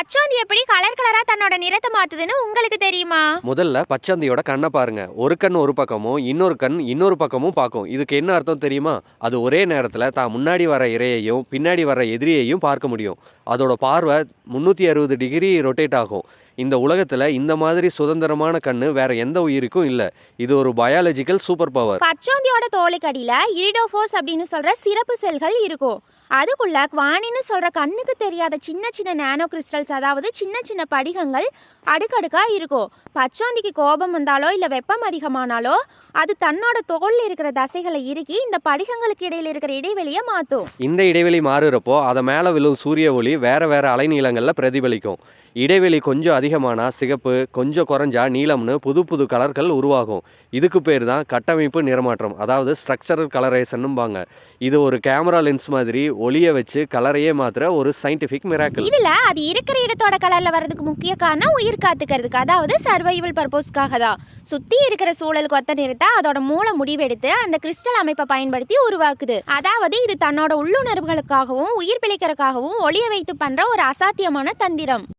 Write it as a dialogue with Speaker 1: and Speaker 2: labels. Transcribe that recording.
Speaker 1: பச்சாந்தி எப்படி கலர் கலரா தன்னோட நிறத்தை மாத்துதுன்னு உங்களுக்கு தெரியுமா?
Speaker 2: முதல்ல பச்சாந்தியோட கண்ணை பாருங்க. ஒரு கண் ஒரு பக்கமும் இன்னொரு கண் இன்னொரு பக்கமும் பார்க்கும். இதுக்கு என்ன அர்த்தம் தெரியுமா? அது ஒரே நேரத்தில் தான் முன்னாடி வர இரையையும் பின்னாடி வர எதிரியையும் பார்க்க முடியும். அதோட பார்வை முந்நூற்றி அறுபது டிகிரி ரொட்டேட் ஆகும். இந்த உலகத்தில் இந்த மாதிரி சுதந்திரமான கண்ணு வேற எந்த உயிருக்கும் இல்லை. இது ஒரு பயாலஜிக்கல் சூப்பர் பவர்
Speaker 1: பச்சோந்தியோட தோலுக்கடியில இரிடோஃபோர்ஸ் அப்படின்னு சொல்ற சிறப்பு செல்கள் இருக்கும். அதுக்குள்ள குவானின்னு சொல்ற கண்ணுக்கு தெரியாத சின்ன சின்ன நானோ கிறிஸ்டல்ஸ் அதாவது சின்ன சின்ன படிகங்கள் அடுக்கடுக்கா இருக்கும். பச்சோந்திக்கு கோபம் வந்தாலோ இல்ல வெப்பம் அதிகமானாலோ அது தன்னோட தோல்ல இருக்கிற தசைகளை இறுக்கி இந்த படிகங்களுக்கு இடையில இருக்கிற இடைவெளியை மாத்தும்.
Speaker 2: இந்த இடைவெளி மாறுறப்போ அதை மேலே விழும் சூரிய ஒளி வேற வேற அலைநீளங்களில் பிரதிபலிக்கும். இடைவெளி கொஞ்சம் அதிகமானால் சிகப்பு கொஞ்சம் குறைஞ்சா நீளம்னு புது புது கலர்கள் உருவாகும். இதுக்கு பேர் தான் கட்டமைப்பு நிறமாற்றம். அதாவது ஸ்ட்ரக்சரல் கலரேஷன்னும்பாங்க இது ஒரு கேமரா லென்ஸ் மாதிரி ஒளியை வச்சு கலரையே மாத்திர ஒரு சயின்டிஃபிக் மிராக்கல்
Speaker 1: இதில் அது இருக்கிற இடத்தோட கலரில் வர்றதுக்கு முக்கிய காரணம் உயிர் காத்துக்கிறதுக்கு. அதாவது சர்வைவல் பர்பஸ்க்காக தான். சுத்தி இருக்கிற சூழலுக்கு ஒத்த நிறத்தை அதோட மூளை முடிவெடுத்து அந்த கிறிஸ்டல் அமைப்பை பயன்படுத்தி உருவாக்குது. அதாவது இது தன்னோட உள்ளுணர்வுகளுக்காகவும் உயிர் பிழைக்கிறதுக்காகவும் ஒளிய வைத்து பண்ற ஒரு அசாத்தியமான தந்திரம்.